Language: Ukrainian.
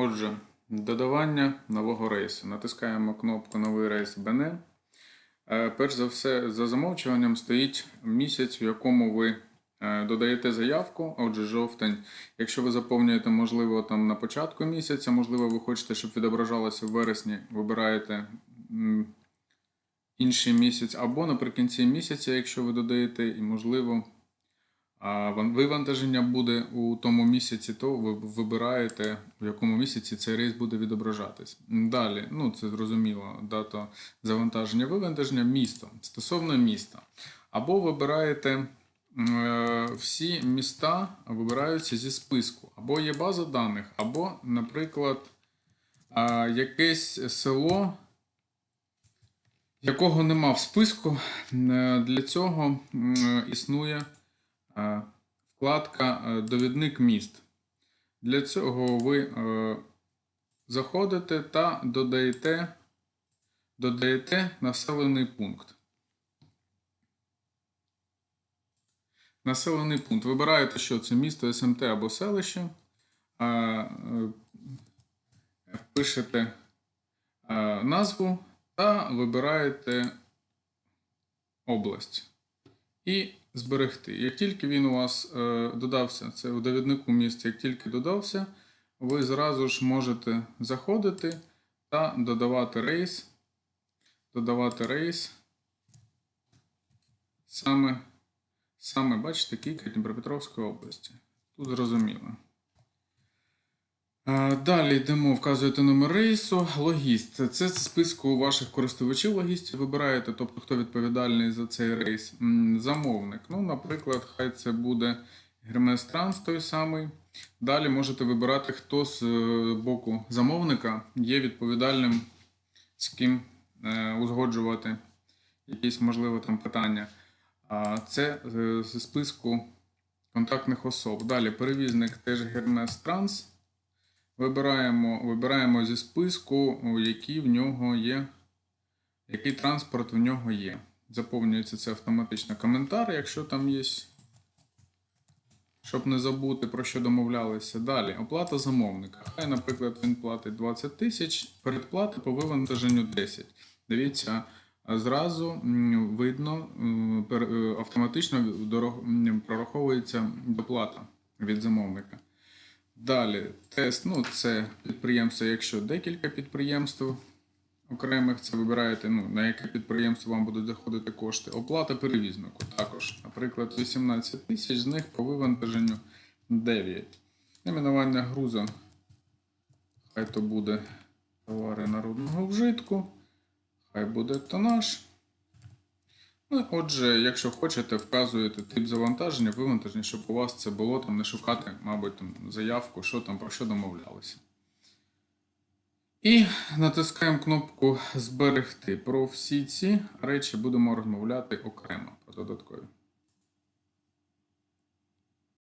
Отже, додавання нового рейсу. Натискаємо кнопку Новий рейс БН. Е, Перш за все, за замовчуванням стоїть місяць, в якому ви е, додаєте заявку, отже, жовтень. Якщо ви заповнюєте, можливо, там на початку місяця, можливо, ви хочете, щоб відображалося в вересні, вибираєте інший місяць, або наприкінці місяця, якщо ви додаєте, і можливо. А вивантаження буде у тому місяці, то ви вибираєте, в якому місяці цей рейс буде відображатись. Далі, ну це зрозуміло, дата завантаження вивантаження місто стосовно міста. Або вибираєте е, всі міста вибираються зі списку, або є база даних, або, наприклад, е, якесь село, якого нема в списку. Е, Для цього м, існує е, вкладка е, Довідник міст. Для цього ви е, заходите та додаєте, додаєте населений пункт. Населений пункт. Вибираєте, що це місто, СМТ або селище. Е, е, Пишете е, назву та вибираєте область. І зберегти. Як тільки він у вас е, додався, це у довіднику місця, як тільки додався, ви зразу ж можете заходити та додавати рейс. Додавати рейс. Саме, саме бачите, Кілька Дніпропетровської області. Тут зрозуміло. Далі йдемо, вказуєте номер рейсу, логіст. Це з списку ваших користувачів логістів вибираєте, тобто хто відповідальний за цей рейс. Замовник. Ну, наприклад, хай це буде Гермес Транс той самий. Далі можете вибирати, хто з е, боку замовника є відповідальним, з ким е, узгоджувати якісь можливо там питання. Це е, з списку контактних особ. Далі перевізник теж Гермес Транс. Вибираємо, вибираємо зі списку, який в нього є, який транспорт в нього є. Заповнюється це автоматично коментар, якщо там є. Щоб не забути, про що домовлялися. Далі, оплата замовника. Хай, наприклад, він платить 20 тисяч, передплата по вивантаженню 10. Дивіться, зразу видно, пер- е, автоматично прораховується доплата від замовника. Далі, тест, ну це підприємство, якщо декілька підприємств окремих, це вибираєте, ну, на яке підприємство вам будуть заходити кошти. Оплата перевізнику також. Наприклад, 18 тисяч, з них по вивантаженню 9. Найменування грузу. Хай то буде товари народного вжитку. Хай буде тонаж. Ну, отже, якщо хочете, вказуєте тип завантаження, вивантаження, щоб у вас це було там не шукати, мабуть, там заявку, що там про що домовлялися. І натискаємо кнопку Зберегти. Про всі ці речі будемо розмовляти окремо про додаткові.